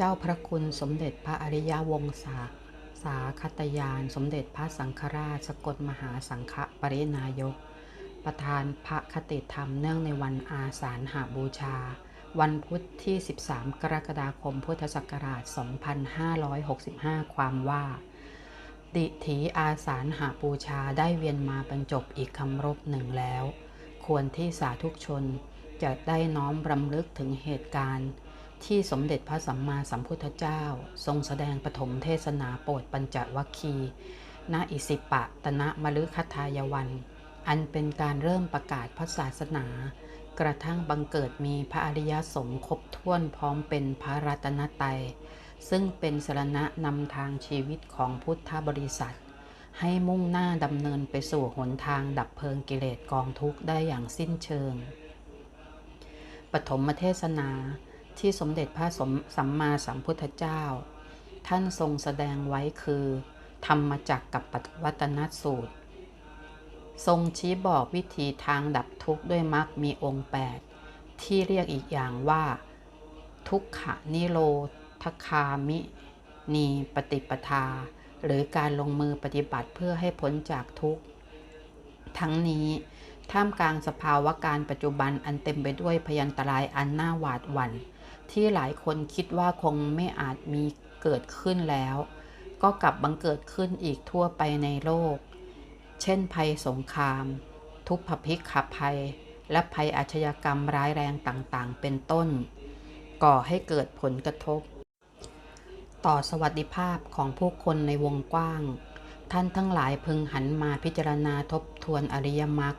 เจ้าพระคุณสมเด็จพระอริยวงศาสาคตยาน สมเด็จพระสังฆราชสกลมหาสังฆปรินายก ประธานพระคติธรรมเนื่องในวันอาสาฬหาบูชา วันพุธที่ 13 กรกฎาคมพุทธศักราช 2565 ความว่า ดิถีอาสาฬหาบูชาได้เวียนมาบรรจบอีกคำรบหนึ่งแล้ว ควรที่สาธุชนจะได้น้อมรำลึกถึงเหตุการณ์ ที่สมเด็จพระสัมมาสัมพุทธเจ้า ทรงแสดงปฐมเทศนาโปรดปัญจวัคคีณอิสิปะตนะมฤคทายวัน อันเป็นการเริ่มประกาศพระศาสนา กระทั่งบังเกิดมีพระอริยสงฆ์ครบถ้วนพร้อมเป็นพระรัตนตรัยซึ่งเป็นสรณะนำทางชีวิตของพุทธบริษัท ให้มุ่งหน้าดำเนินไปสู่หนทางดับเพลิงกิเลสกองทุกข์ได้อย่างสิ้นเชิง ปฐมเทศนา ที่สมเด็จพระสมสัมมาสัมพุทธเจ้า ท่านทรงแสดงไว้คือ ธรรมจักกับปวัตนสูตร ทรงชี้บอกวิธีทางดับทุกข์ด้วยมรรคมีองค์ 8 ที่เรียกอีกอย่างว่า ทุกขนิโรธคามินีปฏิปทา หรือการลงมือปฏิบัติเพื่อให้พ้นจากทุกข์ ทั้งนี้ท่ามกลางสภาวะการปัจจุบันอันเต็มไปด้วยพยันตรายอันน่าหวาดหวัน่น ที่หลายคนคิดว่าคงไม่อาจมีเกิดขึ้นแล้ว ก็กลับบังเกิดขึ้นอีกทั่วไปในโลก เช่นภัยสงคราม ทุพพิกขภัย และภัยอาชญากรรมร้ายแรงต่างๆ เป็นต้น ก่อให้เกิดผลกระทบ ต่อสวัสดิภาพของผู้คนในวงกว้าง ท่านทั้งหลายพึงหันมาพิจารณาทบทวนอริยมรรค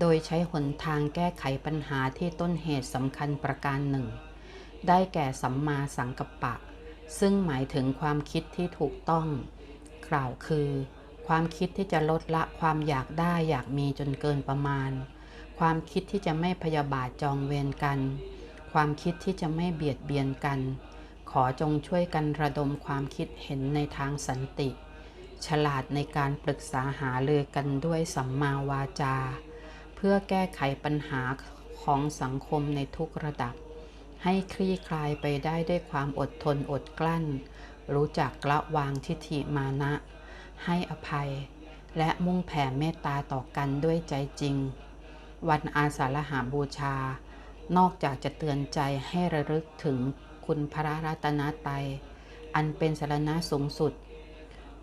โดยใช้หนทางแก้ไขปัญหาที่ต้นเหตุสำคัญประการหนึ่ง ได้แก่สัมมาสังกัปปะ ซึ่งหมายถึงความคิดที่ถูกต้อง กล่าวคือ ความคิดที่จะลดละความอยากได้อยากมีจนเกินประมาณ ความคิดที่จะไม่พยาบาทจองเวรกัน ความคิดที่จะไม่เบียดเบียนกัน ขอจงช่วยกันระดมความคิดเห็นในทางสันติ ฉลาดในการปรึกษาหาเรือกันด้วยสัมมาวาจา เพื่อแก้ไขปัญหาของสังคมในทุกระดับ ให้คลี่คลายไปได้ด้วยความอดทนอดกลั้น รู้จักละวางทิฏฐิมานะ ให้อภัย และมุ่งแผ่เมตตาต่อกันด้วยใจจริง วันอาสาฬหาบูชา นอกจากจะเตือนใจให้ระลึกถึงคุณพระรัตนตรัยอันเป็นสารณะสูงสุด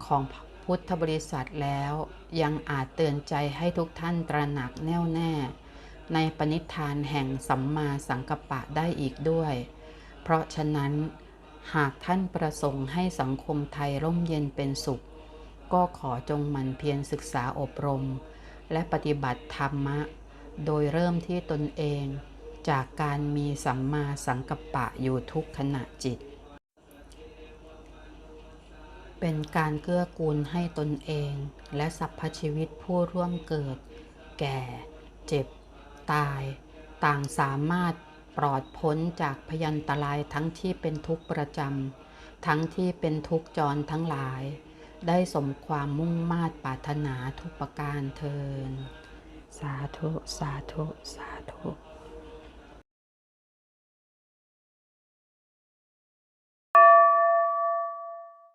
ของพุทธบริษัทแล้วยังอาจเตือนใจให้ทุกท่านตระหนักแน่วแน่ ในปณิธานแห่งสัมมาสังกัปปะได้อีกด้วย เพราะฉะนั้นหากท่านประสงค์ให้สังคมไทยร่มเย็นเป็นสุข ก็ขอจงหมั่นเพียรศึกษาอบรม และปฏิบัติธรรมะ โดยเริ่มที่ตนเอง จากการมีสัมมาสังกัปปะอยู่ทุกขณะจิต เป็นการเกื้อกูลให้ตนเอง และสรรพชีวิตผู้ร่วมเกิด แก่ เจ็บ ตาย ต่างสามารถปลอดพ้นจากพยันตรายทั้งที่เป็นทุกข์ประจำทั้งที่เป็นทุกข์จรทั้งหลาย ได้สมความมุ่งมาตรปรารถนาทุกประการเทิน สาธุ สาธุ สาธุ